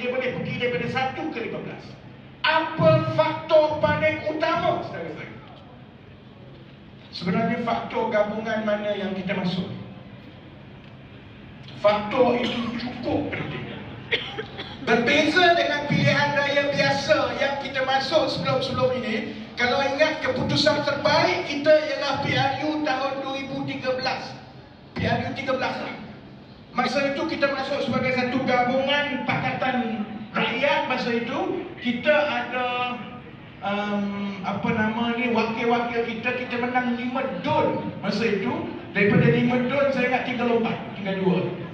dia boleh pergi daripada 1 ke 15. Apa faktor paling utama saudara-saudara? Sebenarnya faktor gabungan mana yang kita masuk? Faktor itu cukup penting. Berbeza dengan pilihan raya biasa yang kita masuk sebelum-sebelum ini, kalau ingat keputusan terbaik kita ialah PRU tahun 2013. PRU 13. Masa itu kita masuk sebagai satu gabungan Pakatan Rakyat masa itu. Kita ada um, apa nama ni wakil-wakil kita. Kita menang 5 don masa itu. Daripada 5 don saya ingat 3 lompat tinggal 2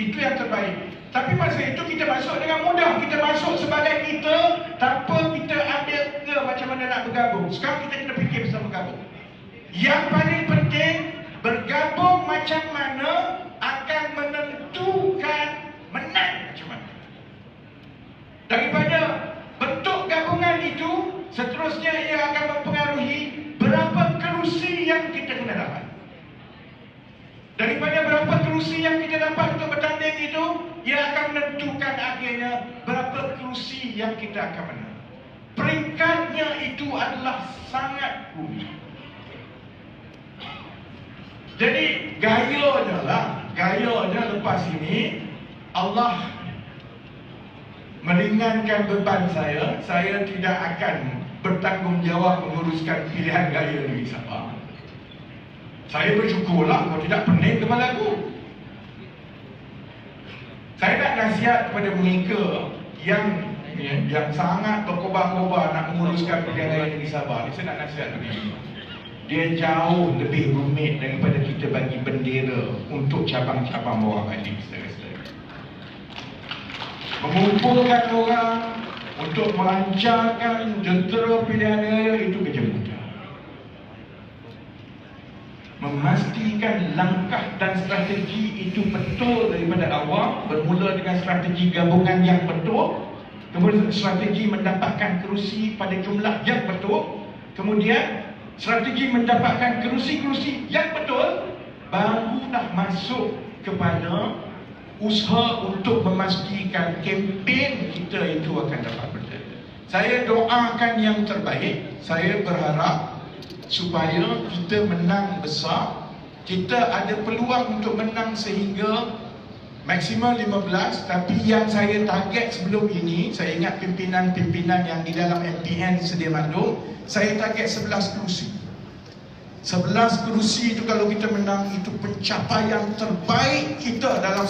itu yang terbaik. Tapi masa itu kita masuk dengan mudah. Kita masuk sebagai kita tanpa kita ambil ke macam mana nak bergabung. Sekarang kita kena fikir pasal bergabung yang paling penting bergabung macam mana akan menentukan menang macam mana daripada bentuk gabungan itu ia akan mempengaruhi berapa kerusi yang kita kena dapat. Daripada berapa kerusi yang kita dapat untuk bertanding itu ia akan menentukan akhirnya berapa kerusi yang kita akan menang. Peringkatnya itu adalah sangat rumit jadi gayanya lah Gayanya lepas ini Allah Meringankan beban saya Saya tidak akan bertanggungjawab Menguruskan pilihan gaya negeri Sabah Saya bersyukurlah Kalau tidak pening kepala aku. Saya nak nasihat kepada mereka Yang yang sangat berkobar-kobar Nak menguruskan pilihan gaya negeri Sabah Saya nak nasihat begini dia. Jauh lebih rumit daripada kita bagi bendera untuk cabang-cabang bawah balik saudara-saudara. Mengumpulkan orang untuk melancarkan jentera pilihan raya itu kerja mudah. Memastikan langkah dan strategi itu betul daripada awal bermula dengan strategi gabungan yang betul kemudian strategi mendapatkan kerusi pada jumlah yang betul kemudian strategi mendapatkan kerusi-kerusi yang betul barulah masuk kepada usaha untuk memastikan kempen kita itu akan dapat berjaya. Saya doakan yang terbaik. Saya berharap supaya kita menang besar. Kita ada peluang untuk menang sehingga maksimal 15 tapi yang saya target sebelum ini saya ingat pimpinan-pimpinan yang di dalam MPN sedia maklum saya target 11 kerusi 11 kerusi itu kalau kita menang itu pencapaian terbaik kita dalam